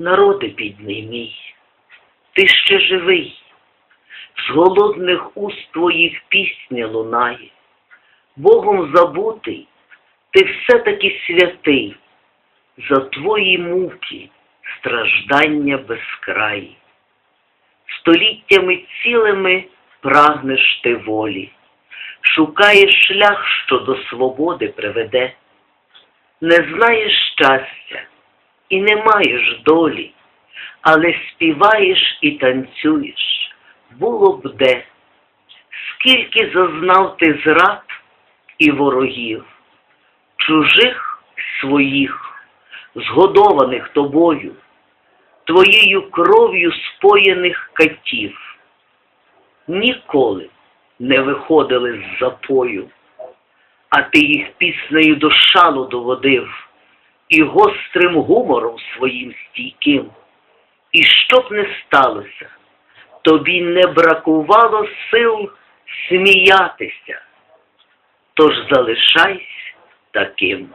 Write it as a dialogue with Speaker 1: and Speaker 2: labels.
Speaker 1: Народи бідний мій, ти ще живий, з голодних уст твоїх пісня лунає, Богом забутий, ти все-таки святий, за твої муки, страждання безкраї. Століттями цілими прагнеш ти волі, шукаєш шлях, що до свободи приведе, не знаєш щастя і не маєш долі, але співаєш і танцюєш, було б де, скільки зазнав ти зрад і ворогів, чужих своїх, згодованих тобою, твоєю кров'ю споєних катів, ніколи не виходили з запою, а ти їх піснею до шалу доводив і гострим гумором своїм стійким. І щоб не сталося, тобі не бракувало сил сміятися, тож залишайся таким.